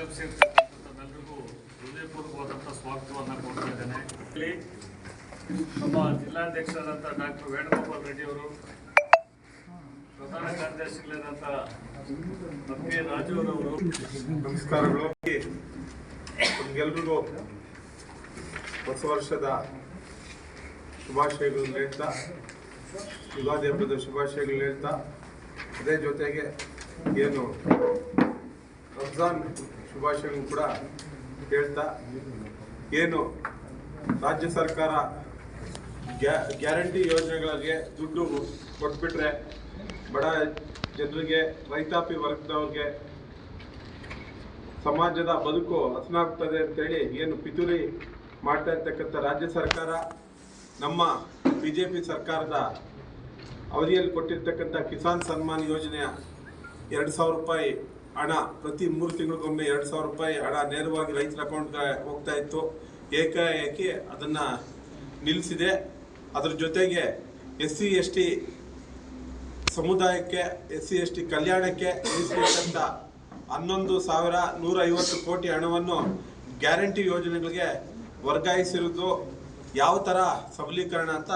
ಆಗಮಿಸಿರ್ತಕ್ಕಂಥ ತಮ್ಮೆಲ್ಲರಿಗೂ ಹೃದಯಪೂರ್ವಕವಾದಂಥ ಸ್ವಾಗತವನ್ನು ಕೊಡ್ತಾ ಇದ್ದೇನೆ ಇಲ್ಲಿ ನಮ್ಮ ಜಿಲ್ಲಾಧ್ಯಕ್ಷರಾದಂಥ ಡಾಕ್ಟರ್ ವೇಣುಗೋಪಾಲ್ ರೆಡ್ಡಿ ಅವರು ಪ್ರಧಾನ ಕಾರ್ಯದರ್ಶಿಗಳಾದಂಥ ಬಿ ರಾಜುರವರು ನಮಸ್ಕಾರಗಳು ನಿಮ್ಗೆಲ್ರಿಗೂ ಹೊಸ ವರ್ಷದ ಶುಭಾಶಯಗಳನ್ನು ಹೇಳ್ತಾ ಯುಗಾದಿ ಹಬ್ಬದ ಶುಭಾಶಯಗಳು ಹೇಳ್ತಾ ಅದೇ ಜೊತೆಗೆ ಏನು ರಂಜಾನ್ ಶುಭಾಶಯಗಳನ್ನು ಕೂಡ ಹೇಳ್ತಾ, ಏನು ರಾಜ್ಯ ಸರ್ಕಾರ ಗ್ಯಾ- ಗ್ಯಾರಂಟಿ ಯೋಜನೆಗಳಿಗೆ ದುಡ್ಡು ಕೊಟ್ಬಿಟ್ರೆ ಬಡ ಜನರಿಗೆ, ರೈತಾಪಿ ವರ್ಗದವ್ರಿಗೆ ಸಮಾಜದ ಬದುಕು ಹಸನಾಗ್ತದೆ ಅಂತೇಳಿ ಏನು ಪಿತೂರಿ ಮಾಡ್ತಾ ಇರ್ತಕ್ಕಂಥ ರಾಜ್ಯ ಸರ್ಕಾರ, ನಮ್ಮ ಬಿ ಜೆ ಪಿ ಸರ್ಕಾರದ ಅವಧಿಯಲ್ಲಿ ಕೊಟ್ಟಿರ್ತಕ್ಕಂಥ ಕಿಸಾನ್ ಸನ್ಮಾನ್ ಯೋಜನೆಯ ಎರಡು ಸಾವಿರ ರೂಪಾಯಿ ಹಣ ಪ್ರತಿ ಮೂರು ತಿಂಗಳಿಗೊಮ್ಮೆ ಎರಡು ಸಾವಿರ ರೂಪಾಯಿ ಹಣ ನೇರವಾಗಿ ರೈತರ ಅಕೌಂಟ್ಗೆ ಹೋಗ್ತಾ ಇತ್ತು. ಏಕಾಏಕಿ ಅದನ್ನು ನಿಲ್ಲಿಸಿದೆ. ಅದರ ಜೊತೆಗೆ ಎಸ್ ಸಿ ಎಸ್ ಟಿ ಸಮುದಾಯಕ್ಕೆ ಎಸ್ ಸಿ ಎಸ್ ಟಿ ಕಲ್ಯಾಣಕ್ಕೆ ಮೀಸಲಿಟ್ಟಂತ ಹನ್ನೊಂದು ಸಾವಿರ ನೂರ ಐವತ್ತು ಕೋಟಿ ಹಣವನ್ನು ಗ್ಯಾರಂಟಿ ಯೋಜನೆಗಳಿಗೆ ವರ್ಗಾಯಿಸಿರುವುದು ಯಾವ ಥರ ಸಬಲೀಕರಣ ಅಂತ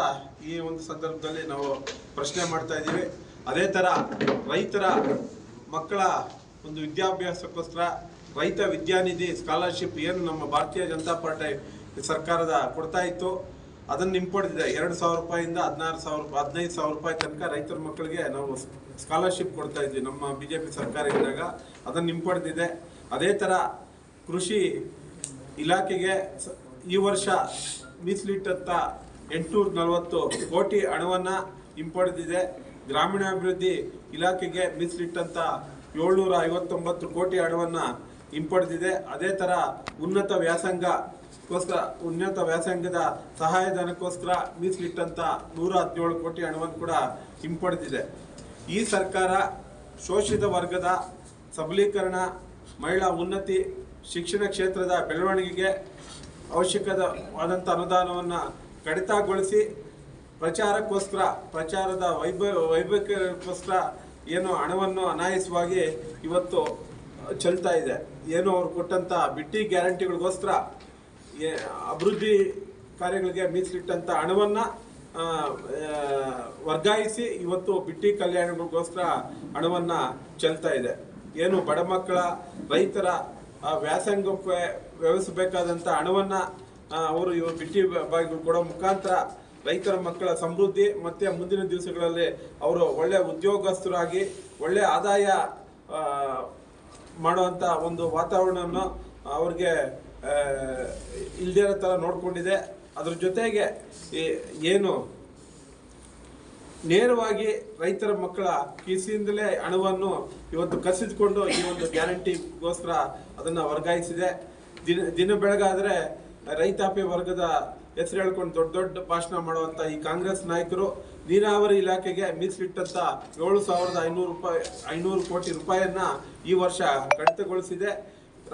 ಈ ಒಂದು ಸಂದರ್ಭದಲ್ಲಿ ನಾವು ಪ್ರಶ್ನೆ ಮಾಡ್ತಾ ಇದ್ದೀವಿ. ಅದೇ ಥರ ರೈತರ ಮಕ್ಕಳ ಒಂದು ವಿದ್ಯಾಭ್ಯಾಸಕ್ಕೋಸ್ಕರ ರೈತ ವಿದ್ಯಾನಿಧಿ ಸ್ಕಾಲರ್ಶಿಪ್ ಏನು ನಮ್ಮ ಭಾರತೀಯ ಜನತಾ ಪಾರ್ಟಿ ಸರ್ಕಾರದ ಕೊಡ್ತಾ ಇತ್ತು, ಅದನ್ನು ಹಿಂಪಡೆದಿದೆ. ಎರಡು ಸಾವಿರ ರೂಪಾಯಿಂದ ಹದಿನಾರು ಸಾವಿರ ರೂಪಾಯಿ, ಹದಿನೈದು ಸಾವಿರ ರೂಪಾಯಿ ತನಕ ರೈತರ ಮಕ್ಕಳಿಗೆ ನಾವು ಸ್ಕಾಲರ್ಶಿಪ್ ಕೊಡ್ತಾ ಇದ್ವಿ. ನಮ್ಮ ಬಿ ಜೆ ಪಿ ಸರ್ಕಾರ ಇದ್ದಾಗ ಅದನ್ನು ಹಿಂಪಡೆದಿದೆ. ಅದೇ ಥರ ಕೃಷಿ ಇಲಾಖೆಗೆ ಈ ವರ್ಷ ಮೀಸಲಿಟ್ಟಂಥ ಎಂಟುನೂರ ನಲವತ್ತು ಕೋಟಿ ಹಣವನ್ನು ಹಿಂಪಡೆದಿದೆ. ಗ್ರಾಮೀಣಾಭಿವೃದ್ಧಿ ಇಲಾಖೆಗೆ ಮೀಸಲಿಟ್ಟಂಥ ಏಳ್ನೂರ ಐವತ್ತೊಂಬತ್ತು ಕೋಟಿ ಹಣವನ್ನು ಹಿಂಪಡೆದಿದೆ. ಅದೇ ಥರ ಉನ್ನತ ವ್ಯಾಸಂಗಕ್ಕೋಸ್ಕರ, ಉನ್ನತ ವ್ಯಾಸಂಗದ ಸಹಾಯಧನಕ್ಕೋಸ್ಕರ ಮೀಸಲಿಟ್ಟಂಥ ನೂರ ಹದಿನೇಳು ಕೋಟಿ ಹಣವನ್ನು ಕೂಡ ಹಿಂಪಡೆದಿದೆ. ಈ ಸರ್ಕಾರ ಶೋಷಿತ ವರ್ಗದ ಸಬಲೀಕರಣ, ಮಹಿಳಾ ಉನ್ನತಿ, ಶಿಕ್ಷಣ ಕ್ಷೇತ್ರದ ಬೆಳವಣಿಗೆಗೆ ಅವಶ್ಯಕವಾದಂಥ ಅನುದಾನವನ್ನು ಕಡಿತಗೊಳಿಸಿ, ಪ್ರಚಾರಕ್ಕೋಸ್ಕರ, ಪ್ರಚಾರದ ವೈಭ ವೈಭವಕ್ಕೋಸ್ಕರ ಏನು ಹಣವನ್ನು ಅನಾಯಾಸವಾಗಿ ಇವತ್ತು ಚೆಲ್ತಾ ಇದೆ. ಏನು ಅವ್ರು ಕೊಟ್ಟಂಥ ಬಿಟ್ಟಿ ಗ್ಯಾರಂಟಿಗಳಿಗೋಸ್ಕರ ಅಭಿವೃದ್ಧಿ ಕಾರ್ಯಗಳಿಗೆ ಮೀಸಲಿಟ್ಟಂಥ ಹಣವನ್ನು ವರ್ಗಾಯಿಸಿ ಇವತ್ತು ಬಿಟ್ಟಿ ಕಲ್ಯಾಣಗಳಿಗೋಸ್ಕರ ಹಣವನ್ನು ಚೆಲ್ತಾ ಇದೆ. ಏನು ಬಡ ಮಕ್ಕಳ, ರೈತರ ವ್ಯಾಸಂಗಕ್ಕೆ ವ್ಯವಹರಿಸಬೇಕಾದಂಥ ಹಣವನ್ನು ಅವರು ಇವರು ಬಿಟ್ಟಿ ಬಾಯಿಗಳು ಕೊಡೋ ಮುಖಾಂತರ ರೈತರ ಮಕ್ಕಳ ಸಮೃದ್ಧಿ ಮತ್ತು ಮುಂದಿನ ದಿವಸಗಳಲ್ಲಿ ಅವರು ಒಳ್ಳೆ ಉದ್ಯೋಗಸ್ಥರಾಗಿ, ಒಳ್ಳೆ ಆದಾಯ ಮಾಡುವಂಥ ಒಂದು ವಾತಾವರಣವನ್ನು ಅವ್ರಿಗೆ ಇಲ್ಲದೇ ಇರೋ ಥರ ನೋಡಿಕೊಂಡಿದೆ. ಅದ್ರ ಜೊತೆಗೆ ಏನು, ನೇರವಾಗಿ ರೈತರ ಮಕ್ಕಳ ಕಿಸಿಯಿಂದಲೇ ಹಣವನ್ನು ಇವತ್ತು ಕಸಿದುಕೊಂಡು ಈ ಒಂದು ಗ್ಯಾರಂಟಿಗೋಸ್ಕರ ಅದನ್ನು ವರ್ಗಾಯಿಸಿದೆ. ದಿನ ದಿನ ಬೆಳಗಾದರೆ ರೈತಾಪಿ ವರ್ಗದ ಹೆಸರು ಹೇಳ್ಕೊಂಡು ದೊಡ್ಡ ದೊಡ್ಡ ಭಾಷಣ ಮಾಡುವಂಥ ಈ ಕಾಂಗ್ರೆಸ್ ನಾಯಕರು ನೀರಾವರಿ ಇಲಾಖೆಗೆ ಮೀಸಲಿಟ್ಟಂಥ ಏಳು ಸಾವಿರದ ಐನೂರು ರೂಪಾಯಿ, ಐನೂರು ಕೋಟಿ ರೂಪಾಯಿಯನ್ನ ಈ ವರ್ಷ ಕಡಿತಗೊಳಿಸಿದೆ.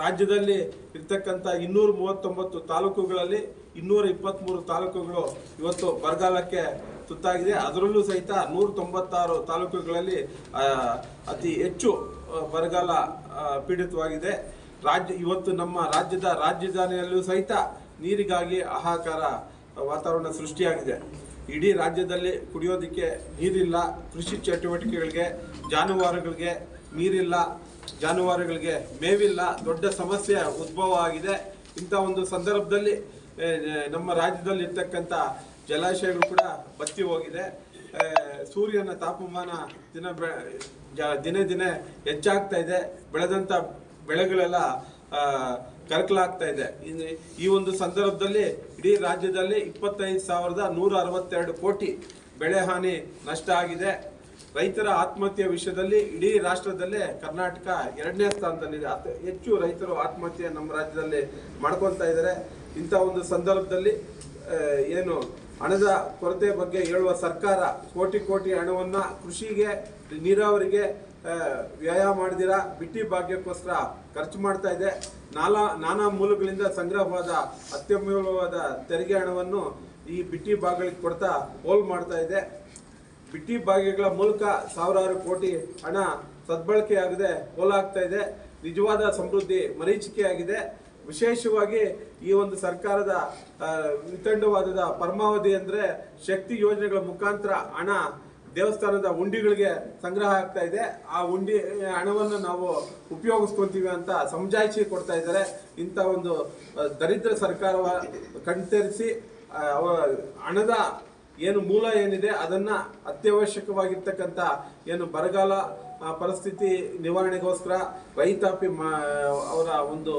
ರಾಜ್ಯದಲ್ಲಿ ಇರ್ತಕ್ಕಂಥ ಇನ್ನೂರ ಮೂವತ್ತೊಂಬತ್ತು ತಾಲೂಕುಗಳಲ್ಲಿ ಇನ್ನೂರ ಇಪ್ಪತ್ತ್ಮೂರು ತಾಲೂಕುಗಳು ಇವತ್ತು ಬರಗಾಲಕ್ಕೆ ತುತ್ತಾಗಿದೆ. ಅದರಲ್ಲೂ ಸಹಿತ ನೂರ ತೊಂಬತ್ತಾರು ತಾಲೂಕುಗಳಲ್ಲಿ ಅತಿ ಹೆಚ್ಚು ಬರಗಾಲ ಪೀಡಿತವಾಗಿದೆ. ರಾಜ್ಯ, ಇವತ್ತು ನಮ್ಮ ರಾಜ್ಯದ ರಾಜಧಾನಿಯಲ್ಲೂ ಸಹಿತ ನೀರಿಗಾಗಿ ಹಾಹಾಕಾರ ವಾತಾವರಣ ಸೃಷ್ಟಿಯಾಗಿದೆ. ಇಡೀ ರಾಜ್ಯದಲ್ಲಿ ಕುಡಿಯೋದಕ್ಕೆ ನೀರಿಲ್ಲ, ಕೃಷಿ ಚಟುವಟಿಕೆಗಳಿಗೆ ಜಾನುವಾರುಗಳಿಗೆ ನೀರಿಲ್ಲ, ಜಾನುವಾರುಗಳಿಗೆ ಮೇವಿಲ್ಲ, ದೊಡ್ಡ ಸಮಸ್ಯೆ ಉದ್ಭವ ಆಗಿದೆ. ಇಂಥ ಒಂದು ಸಂದರ್ಭದಲ್ಲಿ ನಮ್ಮ ರಾಜ್ಯದಲ್ಲಿ ಇರ್ತಕ್ಕಂಥ ಜಲಾಶಯಗಳು ಕೂಡ ಬತ್ತಿ ಹೋಗಿದೆ. ಸೂರ್ಯನ ತಾಪಮಾನ ದಿನ ಬೆ ದಿನೇ ದಿನೇ ಹೆಚ್ಚಾಗ್ತಾ ಇದೆ. ಬೆಳೆದಂಥ ಬೆಳೆಗಳೆಲ್ಲ ಕರಕಲಾಗ್ತಾ ಇದೆ. ಈ ಒಂದು ಸಂದರ್ಭದಲ್ಲಿ ಇಡೀ ರಾಜ್ಯದಲ್ಲಿ ಇಪ್ಪತ್ತೈದು ಸಾವಿರದ ನೂರ ಅರವತ್ತೆರಡು ಕೋಟಿ ಬೆಳೆ ಹಾನಿ ನಷ್ಟ ಆಗಿದೆ. ರೈತರ ಆತ್ಮಹತ್ಯೆ ವಿಷಯದಲ್ಲಿ ಇಡೀ ರಾಷ್ಟ್ರದಲ್ಲೇ ಕರ್ನಾಟಕ ಎರಡನೇ ಸ್ಥಾನದಲ್ಲಿದೆ. ಹೆಚ್ಚು ರೈತರು ಆತ್ಮಹತ್ಯೆ ನಮ್ಮ ರಾಜ್ಯದಲ್ಲಿ ಮಾಡ್ಕೊತಾ ಇದ್ದಾರೆ. ಇಂಥ ಒಂದು ಸಂದರ್ಭದಲ್ಲಿ ಏನು ಹಣದ ಕೊರತೆ ಬಗ್ಗೆ ಹೇಳುವ ಸರ್ಕಾರ ಕೋಟಿ ಕೋಟಿ ಹಣವನ್ನು ಕೃಷಿಗೆ, ನೀರಾವರಿಗೆ ವ್ಯಯ ಮಾಡಿದಿರ ಬಿಟ್ಟಿ ಭಾಗ್ಯಕ್ಕೋಸ್ಕರ ಖರ್ಚು ಮಾಡ್ತಾ ಇದೆ. ನಾನಾ ನಾನಾ ಮೂಲಗಳಿಂದ ಸಂಗ್ರಹವಾದ ಅತ್ಯಮೂಲವಾದ ತೆರಿಗೆ ಹಣವನ್ನು ಈ ಬಿಟ್ಟಿ ಭಾಗಗಳಿಗೆ ಕೊಡ್ತಾ, ಹೋಲ್ ಮಾಡ್ತಾ ಇದೆ. ಬಿಟ್ಟಿ ಭಾಗ್ಯಗಳ ಮೂಲಕ ಸಾವಿರಾರು ಕೋಟಿ ಹಣ ಸದ್ಬಳಕೆಯಾಗದೆ ಹೋಲಾಗ್ತಾ ಇದೆ. ನಿಜವಾದ ಸಮೃದ್ಧಿ ಮರೀಚಿಕೆಯಾಗಿದೆ. ವಿಶೇಷವಾಗಿ ಈ ಒಂದು ಸರ್ಕಾರದ ವಿತಂಡವಾದದ ಪರಮಾವಧಿ ಅಂದರೆ ಶಕ್ತಿ ಯೋಜನೆಗಳ ಮುಖಾಂತರ ಹಣ ದೇವಸ್ಥಾನದ ಉಂಡಿಗಳಿಗೆ ಸಂಗ್ರಹ ಆಗ್ತಾ ಇದೆ. ಆ ಉಂಡಿ ಹಣವನ್ನು ನಾವು ಉಪಯೋಗಿಸ್ಕೊಂತೀವಿ ಅಂತ ಸಮಜಾಯಿಷಿ ಕೊಡ್ತಾ ಇದ್ದಾರೆ. ಇಂಥ ಒಂದು ದರಿದ್ರ ಸರ್ಕಾರವ ಅವ ಹಣದ ಏನು ಮೂಲ ಏನಿದೆ, ಅದನ್ನ ಅತ್ಯವಶ್ಯಕವಾಗಿರ್ತಕ್ಕಂಥ ಏನು ಬರಗಾಲ ಪರಿಸ್ಥಿತಿ ನಿವಾರಣೆಗೋಸ್ಕರ, ರೈತಾಪಿ, ಮಾ, ಅವರ ಒಂದು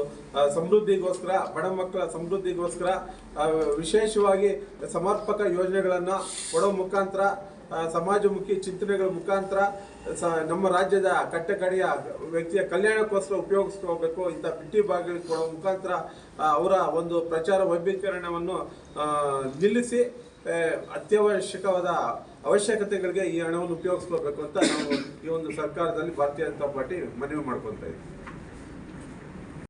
ಸಮೃದ್ಧಿಗೋಸ್ಕರ, ಬಡ ಮಕ್ಕಳ ಸಮೃದ್ಧಿಗೋಸ್ಕರ ವಿಶೇಷವಾಗಿ ಸಮರ್ಪಕ ಯೋಜನೆಗಳನ್ನು ಕೊಡೋ ಮುಖಾಂತರ ಸಮಾಜಮುಖಿ ಚಿಂತನೆಗಳ ಮುಖಾಂತರ ಸ ನಮ್ಮ ರಾಜ್ಯದ ಕಟ್ಟಕಡೆಯ ವ್ಯಕ್ತಿಯ ಕಲ್ಯಾಣಕ್ಕೋಸ್ಕರ ಉಪಯೋಗಿಸ್ಕೋಬೇಕು, ಇಂಥ ಬಿಟ್ಟಿ ಭಾಗಗಳಿಗೆ ಕೊಡೋ ಮುಖಾಂತರ ಅವರ ಒಂದು ಪ್ರಚಾರ ವೈಭೀಕರಣವನ್ನು ನಿಲ್ಲಿಸಿ ಅತ್ಯವಶ್ಯಕವಾದ ಅವಶ್ಯಕತೆಗಳಿಗೆ ಈ ಹಣವನ್ನು ಉಪಯೋಗಿಸ್ಕೋಬೇಕು ಅಂತ ನಾವು ಈ ಒಂದು ಸರ್ಕಾರದಲ್ಲಿ ಭಾರತೀಯ ಜನತಾ ಪಾರ್ಟಿ ಮನವಿ ಮಾಡ್ಕೊತಾ ಇದ್ದೀವಿ.